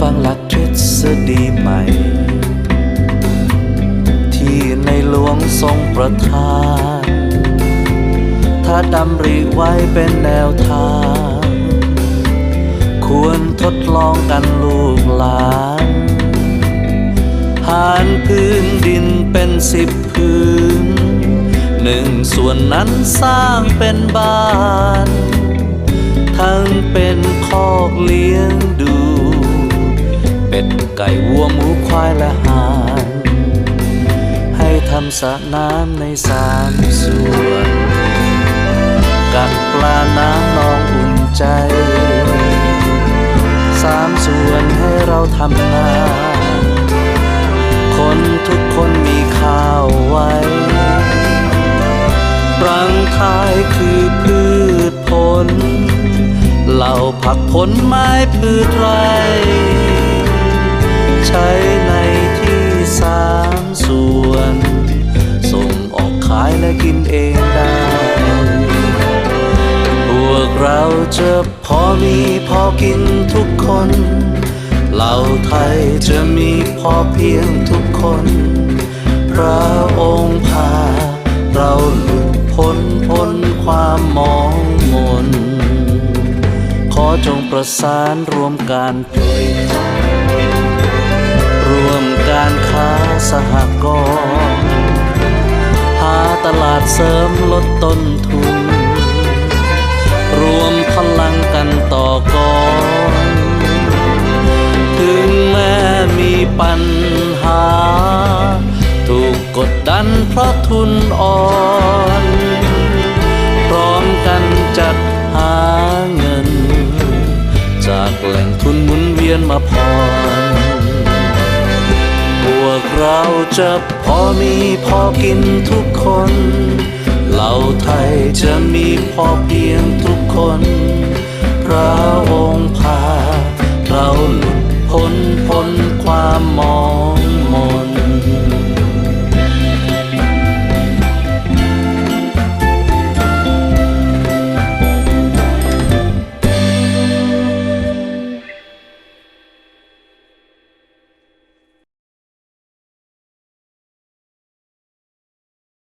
ฟังหลักทฤษฎีใหม่ ที่ในหลวงทรงประทาน ถ้าดำริไว้เป็นแนวทาง ควรทดลองกันลูกหลานหานพื้นดินเป็นสิบพื้น หนึ่งส่วนนั้นสร้างเป็นบ้าน เป็ดไก่วัวหมูควายและห่าน ให้ทำสระน้ำในสามส่วนกัดปลาน้ำนองอุ่นใจ สามส่วนให้เราทำนาคนทุกคนมีข้าวไว้รังคายคือพืชผลเหล่าผักผลไม้พืชไร ใช้ในที่สามส่วน ส่งออกขายและกินเองได้ พวกเราจะพอมีพอกินทุกคนเหล่าไทยจะมีพอเพียงทุกคน พระองค์พา เราหลุดพ้นพ้นความมองมน ขอจงประสานรวมการผลิต รวมการค้าสหกรณ์หาตลาดเสริมลดต้นทุน รวมพลังกันต่อกรถึงแม้มีปัญหา ถูกกดดันเพราะทุนอ่อน พร้อมกันจัดหาเงิน จากแหล่งทุนหมุนเวียนมาผ่อนพ กเราจะพอมีพอกินทุกคน เราไทยจะมีพอเพียงทุกคน พระองค์พา เราหลุดพ้นพ้นความมอง